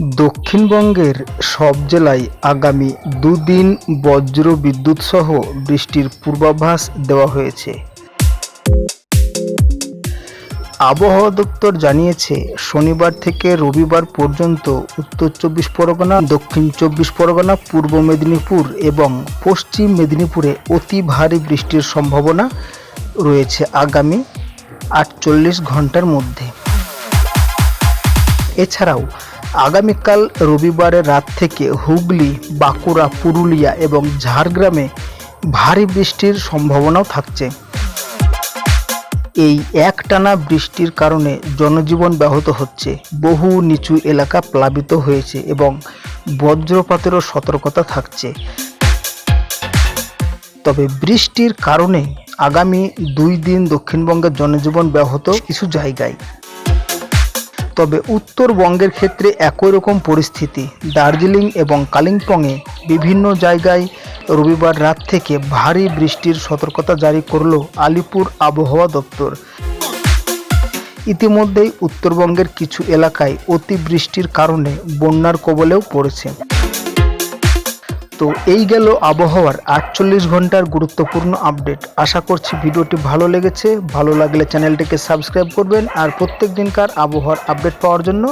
দক্ষিণবঙ্গের সব জেলায় আগামী দুদিন বজ্র বিদ্যুৎ সহ বৃষ্টির পূর্বাভাস দেওয়া হয়েছে। আবহাওয়া দপ্তর জানিয়েছে, শনিবার থেকে রবিবার পর্যন্ত উত্তর চব্বিশ পরগনা, দক্ষিণ চব্বিশ পরগনা, পূর্ব মেদিনীপুর এবং পশ্চিম মেদিনীপুরে অতি ভারী বৃষ্টির সম্ভাবনা রয়েছে আগামী আটচল্লিশ ঘণ্টার মধ্যে। এছাড়াও আগামীকাল রবিবারের রাত থেকে হুগলি, বাঁকুড়া, পুরুলিয়া এবং ঝাড়গ্রামে ভারী বৃষ্টির সম্ভাবনাও থাকছে। এই একটানা বৃষ্টির কারণে জনজীবন ব্যাহত হচ্ছে। বহু নিচু এলাকা প্লাবিত হয়েছে এবং বজ্রপাতেরও সতর্কতা থাকছে। তবে বৃষ্টির কারণে আগামী দুই দিন দক্ষিণবঙ্গের জনজীবন ব্যাহত কিছু জায়গায়। তবে উত্তরবঙ্গের ক্ষেত্রে একই রকম পরিস্থিতি। দার্জিলিং এবং কালিম্পংয়ে বিভিন্ন জায়গায় রবিবার রাত থেকে ভারী বৃষ্টির সতর্কতা জারি করল আলিপুর আবহাওয়া দপ্তর। ইতিমধ্যেই উত্তরবঙ্গের কিছু এলাকায় অতিবৃষ্টির কারণে বন্যার কবলেও পড়েছে। তো এই গেল আবহাওয়ার আটচল্লিশ ঘণ্টার গুরুত্বপূর্ণ আপডেট। আশা করছি ভিডিওটি ভালো লেগেছে। ভালো লাগলে চ্যানেলটিকে সাবস্ক্রাইব করবেন আর প্রত্যেক দিনকার আবহাওয়ার আপডেট পাওয়ার জন্য